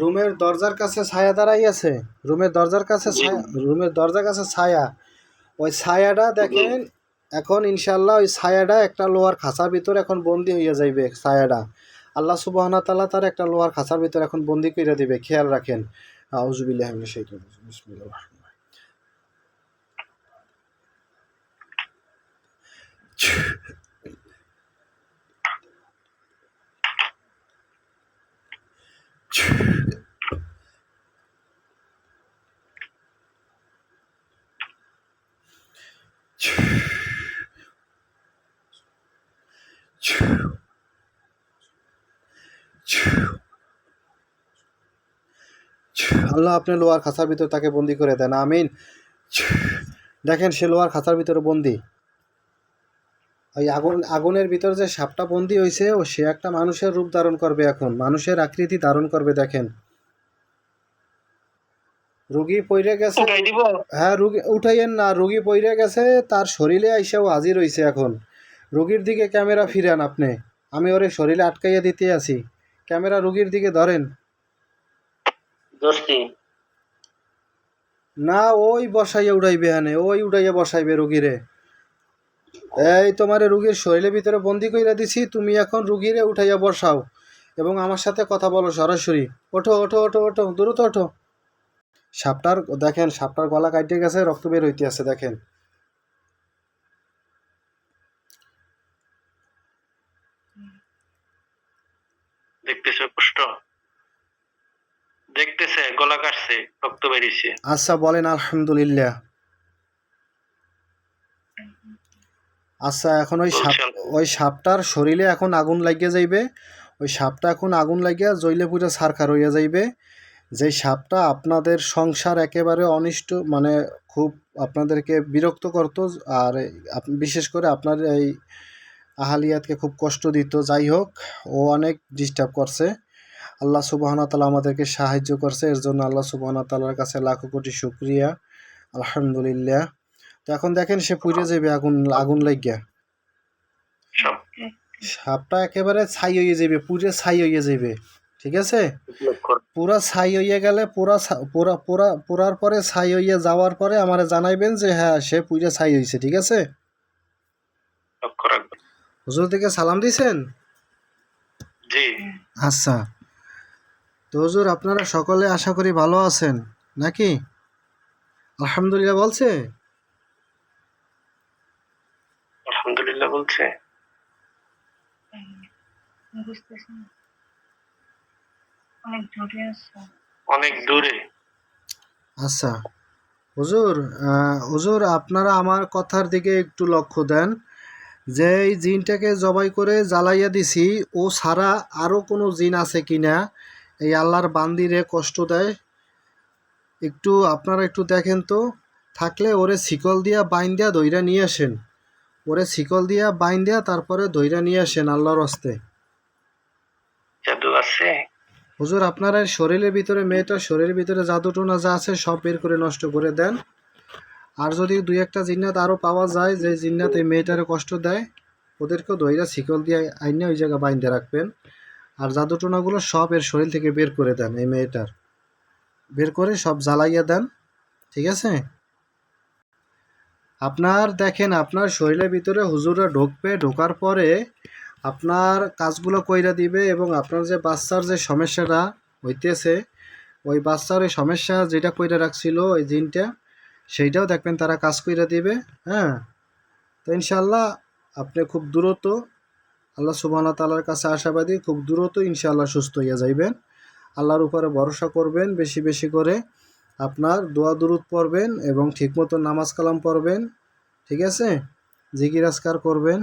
রুমের দরজার কাছে ছায়া দাঁড়াই আছে রুমের দরজার কাছে ছায়া রুমের দরজার কাছে ছায়া। ওই ছায়াটা দেখেন এখন ইনশাল্লাহ ওই ছায়াটা একটা লোহার খাঁচার ভিতর এখন বন্দি হইয়া যাইবে ছায়াটা। আল্লাহ সুবহানা তাআলা তার একটা লোহার খাঁচার ভিতর এখন বন্দি করে দিবে খেয়াল রাখেন। আউযুবিল্লাহি মিনাশ আল্লাহ আপনি লোহার খাঁচার ভিতর তাকে বন্দি করে দেন আমিন। দেখেন সে লোহার খাঁচার ভিতরে বন্দি। ওই আগুন আগুনের ভিতর যে সাপটা বন্দি হয়েছে ও সে একটা মানুষের রূপ ধারণ করবে এখন। মানুষের আকৃতি ধারণ করবে দেখেন। রুগী পইরে গেছে। হ্যাঁ রুগী উঠাইয়েন না রুগী পইরে গেছে তার শরীরে আইসাও হাজির হইছে এখন। রুগীর দিকে ক্যামেরা ফিরান আপনি। আমি ওরে শরীরে আটকাইয়া দিতে আছি। ক্যামেরা রুগীর দিকে ধরেন। না ওই বসাইয়া উড়াইবে হানে ওই উড়াইয়া বসাইবে রুগীরে। এই তোমারে রুগীর শরীরের ভিতরে বন্দি কইরা দিছি তুমি এখন রুগীরে উঠাইয়া বসাও এবং আমার সাথে কথা বলো সরাসরি। ওঠো ওঠো ওঠো ওঠো দ্রুত ওঠো। সাপটার দেখেন সাপটার গলা কাটতে গেছে রক্ত বের হইতে আছে দেখেন দেখতেছে কষ্ট দেখতেছে গলা কাটছে রক্ত বেরিয়েছে। আচ্ছা বলেন আলহামদুলিল্লাহ। আচ্ছা এখন ওই সাপ। ওই সাপটার শরীরে এখন আগুন লাগিয়ে যাইবে। ওই সাপটা এখন আগুন লাগিয়া জইলে পুরো সারখার হইয়া যাইবে। যে সাপটা আপনাদের সংসার একেবারে অনিষ্ট মানে খুব আপনাদেরকে বিরক্ত করতো আর বিশেষ করে আপনার এই আহালিয়াতকে খুব কষ্ট দিত। যাই হোক ও অনেক ডিস্টার্ব করছে। আল্লাহ সুবাহনা তালা আমাদেরকে সাহায্য করছে। এর জন্য আল্লাহ সুবাহনা তালার কাছে লাখো কোটি শুক্রিয়া। আলহামদুলিল্লাহ। তো এখন দেখেন সে পুড়ে যাবে আগুন আগুন লাগিয়া। সাপটা একেবারে ছাই হয়ে যাবে পুড়ে ছাই হয়ে যাবে। ঠিক আছে? পুরা ছাই হইয়া গেলে পুরা পুরা পুরা পুরার পরে ছাই হইয়া যাওয়ার পরে আমারে জানাইবেন যে হ্যাঁ সে পুরে ছাই হয়েছে ঠিক আছে? হুজুর থেকে সালাম দিছেন? জি। আচ্ছা। তো হুজুর আপনারা সকলে আশা করি ভালো আছেন নাকি? আলহামদুলিল্লাহ বলছে? আলহামদুলিল্লাহ বলছে। অনেক দূরে আছে। অনেক দূরে। আচ্ছা হুজুর আহ, হুজুর আপনারা আমার কথার দিকে একটু লক্ষ্য দেন। যে এই জিনটাকে জবাই করে জ্বালাইয়া দিছি ও ছাড়া আরও কোনো জিন আছে কিনা? এই আল্লাহর বান্দিরে কষ্ট দেয়। একটু আপনারা একটু দেখেন তো থাকলে ওরে শিকল দিয়া বাইন দিয়া দইরা নিয়ে আসেন। ওরে শিকল দিয়া বাইন দিয়া তারপরে দইরা নিয়ে আসেন আল্লাহর হস্তে। জাদু আছে? হুজুর আপনার শরীরের ভিতরে মেয়েটার শরীরের ভিতরে জাদুটোনা যা আছে সব বের করে নষ্ট করে দেন। আর যদি দুই একটা জিন্নাত আরও পাওয়া যায় যে জিন্নাত এই মেয়েটারে কষ্ট দেয় ওদেরকেও দইরা শিকল দিয়ে আইনে ওই জায়গায় বাইন্ধে রাখবেন। আর জাদুটোনাগুলো সব এর শরীর থেকে বের করে দেন এই মেয়েটার। বের করে সব জ্বালাইয়া দেন, ঠিক আছে? আপনার দেখেন, আপনার শরীরের ভিতরে হুজুরা ঢুকবে, ঢোকার পরে আপনার কাজগুলো কইরা দিবে এবং আপনার যে বাচ্চার যে সমস্যাটা হইতেছে, ওই বাচ্চার ওই সমস্যা যেটা কইরা রাখছিল, ওই জিনটা, সেইটাও দেখবেন তারা কাজ কইরা দিবে হ্যাঁ? তো ইনশাল্লাহ আপনি খুব দ্রুত আল্লাহ সুবাহ তালার কাছে আশাবাদী, খুব দ্রুত ইনশাআল্লাহ সুস্থ হইয়া যাইবেন। আল্লাহর উপরে ভরসা করবেন, বেশি বেশি করে আপনার দোয়া দুরুদ পড়বেন এবং ঠিকমতো নামাজ কালাম পড়বেন, ঠিক আছে? জিগিরাজকার করবেন।